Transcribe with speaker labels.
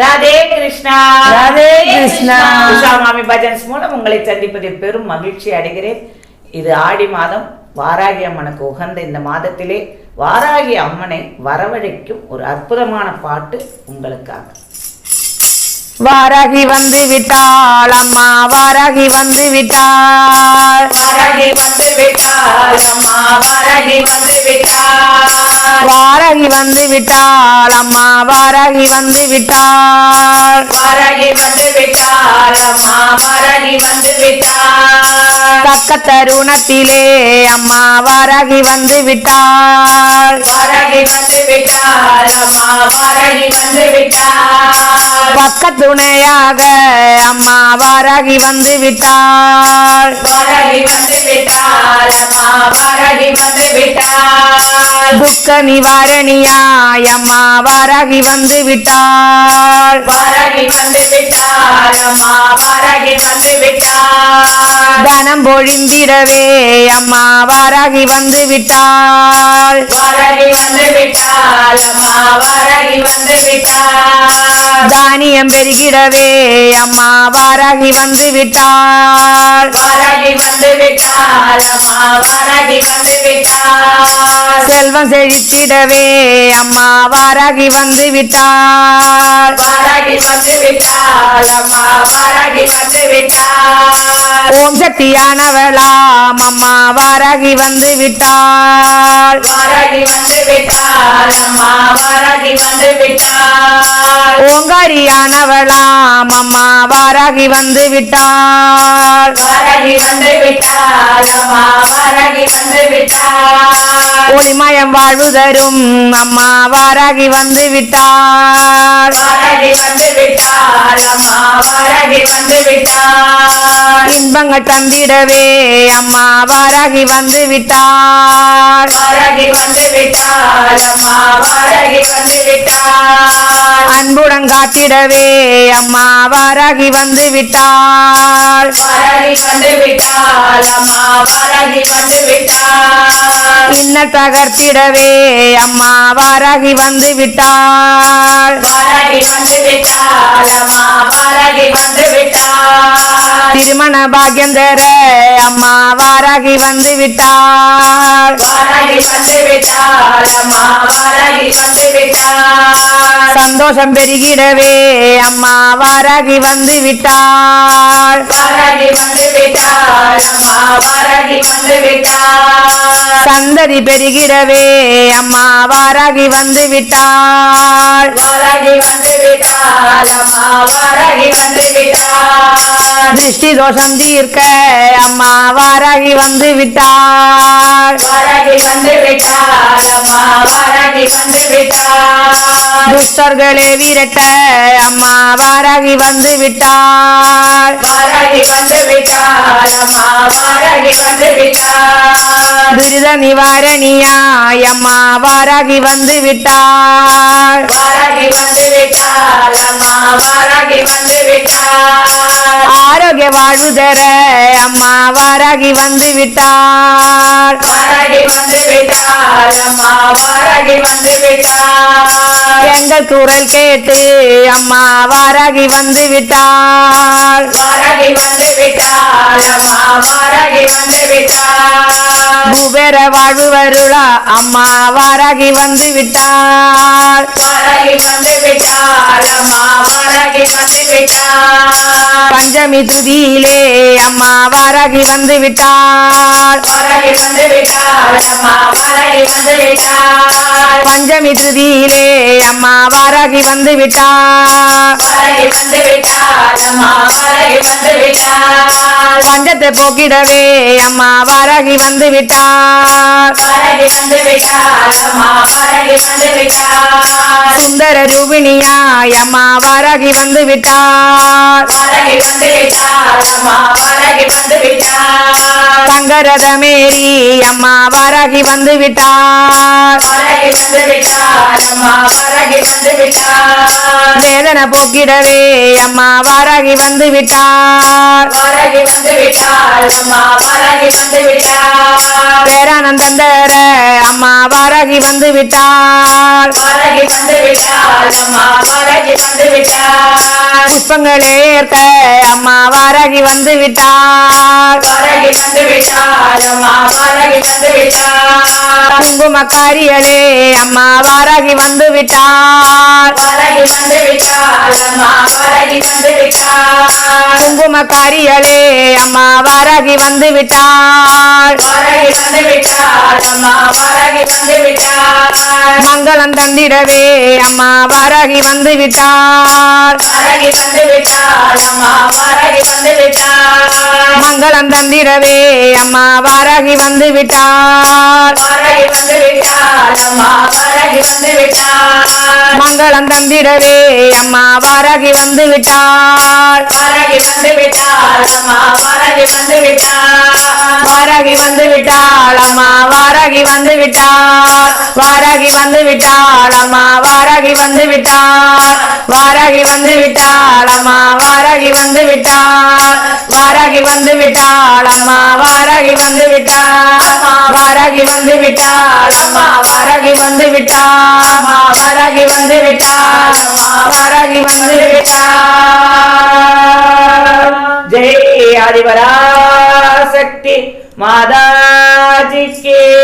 Speaker 1: ராதே கிருஷ்ணா.
Speaker 2: ராதே கிருஷ்ணா.
Speaker 1: உஷா மாமி பஜன்ஸ் மூலம் உங்களை சந்திப்பதில் பெரும் மகிழ்ச்சி அடைகிறேன். இது ஆடி மாதம். வாராகி அம்மனுக்கு உகந்த இந்த மாதத்திலே வாராகி அம்மனை வரவழைக்கும் ஒரு அற்புதமான பாட்டு உங்களுக்காக.
Speaker 2: வாராகி வந்து விட்டாள் அம்மா வாராகி வந்து விட்டாள்
Speaker 1: வாராகி வந்து விட்டாள் அம்மா வாராகி வந்து விட்டாள்
Speaker 2: வாராகி வந்து விட்டாள் அம்மா வாராகி வந்து விட்டாள்
Speaker 1: வாராகி வந்து விட்டாள் அம்மா வாராகி வந்து விட்டாள்
Speaker 2: தக்க தருணத்திலே அம்மா வாராகி வந்து விட்டாள்
Speaker 1: வாராகி வந்து விட்டாள் அம்மா வாராகி வந்து விட்டாள்
Speaker 2: பக்க துணையாக அம்மா வாராகி வந்து விட்டாள்
Speaker 1: வாராகி வந்து விட்டாள் அம்மா வாராகி வந்து விட்டாள்
Speaker 2: துக்க நிவாரணியாய் அம்மா வாராகி வந்து விட்டாள்
Speaker 1: வாராகி வந்து விட்டாள் அம்மா வாராகி வந்து விட்டாள்
Speaker 2: தனம் பொழிந்திடவே அம்மா வாராகி வந்து விட்டாள்
Speaker 1: வாராகி வந்து விட்டாள் அம்மா வாராகி வந்து விட்டாள்
Speaker 2: தானியம் பெருகிடவே அம்மா வாராகி வந்து விட்டாள்
Speaker 1: வாராகி வந்து விட்டாள் அம்மா வாராகி வந்து விட்டாள்
Speaker 2: செல்வம் செழித்திடவே. அம்மா வாராகி வந்து விட்டாள்.
Speaker 1: வாராகி வந்து விட்டாள். அம்மா வாராகி வந்து விட்டாள்.
Speaker 2: ஓம் சக்தியானவளாம். அம்மா வாராகி வந்து விட்டாள்.
Speaker 1: வாராகி வந்து விட்டாள். அம்மா வாராகி வந்து விட்டாள்.
Speaker 2: ஓங்காரியானவளாம். அம்மா வாராகி வந்து விட்டாள்.
Speaker 1: வாராகி வந்து விட்டாள். அம்மா வாராகி வந்து விட்டாள்.
Speaker 2: ஒளிமயம் வாழ்வு தரும். அம்மா வாராகி வந்து விட்டாள்
Speaker 1: வாராகி வந்து விட்டாள் அம்மா வாராகி வந்து விட்டாள்
Speaker 2: இன்பங்கள் தந்திடவே. அம்மா வாராகி வந்து விட்டாள்
Speaker 1: வாராகி வந்து விட்டாள் அம்மா வாராகி வந்து விட்டாள்
Speaker 2: அன்புடன் காத்திடவே அம்மா வாராகி வந்து விட்டாள்.
Speaker 1: வந்து விட்டாள். அம்மா வாராகி வந்து விட்டாள்.
Speaker 2: இன்ன தகர்த்திடவே அம்மா வாராகி வந்து விட்டாள்.
Speaker 1: வாராகி வந்து விட்டாள். அம்மா வாராகி வந்து விட்டாள்.
Speaker 2: திருமண பாக்கியம் தர அம்மா வாராகி வந்து விட்டாள்.
Speaker 1: வாராகி வந்து விட்டாள். அம்மா வாராகி வந்து விட்டாள்.
Speaker 2: சந்தோஷம் பெருகிடவே. அம்மா வாராகி வந்து விட்டாள்.
Speaker 1: வாராகி வந்து விட்டாள். அம்மா வாராகி வந்து விட்டாள்.
Speaker 2: சந்ததி பெருகிடவே. அம்மா வாராகி வந்து விட்டாள்.
Speaker 1: வாராகி வந்து விட்டாள். அம்மா வாராகி வந்து விட்டாள்.
Speaker 2: திருஷ்டி தோஷம் தீர்க்க அம்மா வாராகி வந்து விட்டாள்
Speaker 1: வாராகி வந்து விட்டாள் அம்மா வாராகி வந்து விட்டாள்
Speaker 2: துஷ்டர்களே விரட்ட அம்மா வாராகி வந்து விட்டாள்
Speaker 1: வாராகி வந்து விட்டாள் அம்மா வாராகி வந்து விட்டாள்
Speaker 2: துரித நிவாரணியாய் அம்மா வாராகி வந்து விட்டாள்
Speaker 1: வாராகி வந்து விட்டாள் அம்மா வாராகி வந்து விட்டாள்
Speaker 2: ஆரோக்கிய வாழ்வு தர அம்மா வாராகி வந்து விட்டாள்
Speaker 1: வாராகி வந்து விட்டாள் அம்மா வாராகி வந்து விட்டாள்
Speaker 2: எங்கள் குரல் கேட்டு அம்மா வாராகி வந்து விட்டாள்
Speaker 1: வாராகி வந்து விட்டாள் அம்மா வாராகி வந்து விட்டாள்
Speaker 2: குபேர வாழ்வு வருளா அம்மா வாராகி வந்து விட்டாள்
Speaker 1: வாராகி வந்து விட்டாள் அம்மா வாராகி வந்து விட்டாள்
Speaker 2: பஞ்சமி துதியிலே அம்மா வாராகி வந்து விட்டாள்
Speaker 1: வாராகி வந்து விட்டாள் அம்மா வாராகி வந்து விட்டாள்
Speaker 2: பஞ்சமி துதியிலே அம்மா வாராகி வந்து விட்டாள்
Speaker 1: வாராகி வந்து விட்டாள் அம்மா வாராகி வந்து விட்டாள்
Speaker 2: பஞ்சத்தை போக்கிடவே அம்மா வாராகி வந்து விட்டாள்
Speaker 1: வாராகி வந்து விட்டாள் அம்மா வாராகி வந்து விட்டாள்
Speaker 2: சுந்தர ரூபிணியாய் அம்மா வாராகி வந்து
Speaker 1: அம்மா வாராகி
Speaker 2: விட்டார்
Speaker 1: வந்து விட்டாள் அம்மா வாராகி வந்து விட்டாள்
Speaker 2: வேதனை போக்கிடவே அம்மா வாராகி வந்து விட்டார்
Speaker 1: வாராகி வாராகி வந்து
Speaker 2: விட்டார்.
Speaker 1: வாராகி வந்து விட்டாள்
Speaker 2: புஷ்பங்களே ஏற்க அம்மா வாராகி வந்து விட்டார்.
Speaker 1: வாராகி வந்து விட்டாள் அம்மா வாராகி வந்து விட்டாள்
Speaker 2: குங்குமக்காரிகளே அம்மா வாராகி வந்து
Speaker 1: விட்டாள் அம்மா வாராகி வந்து விட்டாள்
Speaker 2: குங்குமக்காரிகளே அம்மா வாராகி வந்து
Speaker 1: விட்டாள் அம்மா வாராகி வந்து விட்டாள்
Speaker 2: மங்களம் தந்திடவே அம்மா வாராகி வந்து
Speaker 1: விட்டாள் அம்மா வாராகி வந்து விட்டாள்
Speaker 2: மங்களம் தந்திடவே அம்மா வாராகி வந்து விட்டார்
Speaker 1: வாராகி வந்து விட்டாள் அம்மா வாராகி வந்து விட்டாள்
Speaker 2: வாராகி வந்து விட்டார்
Speaker 1: வாராகி வந்து விட்டாள் அம்மா வாராகி வந்து விட்டாள்
Speaker 2: வாராகி வந்து விட்டாள் அம்மா வாராகி வந்து விட்டார் வாராகி வந்து விட்டாள் அம்மா வாராகி வந்து விட்டார் வாராகி வந்து விட்டாள் அம்மா வாராகி வந்து விட்டார் வாராகி வந்து விட்டாள் அம்மா வாராகி வந்து விட்டார் விட்டாள் அம்மா வாராகி வந்து விட்டாள் அம்மா வந்து
Speaker 1: ஜெய்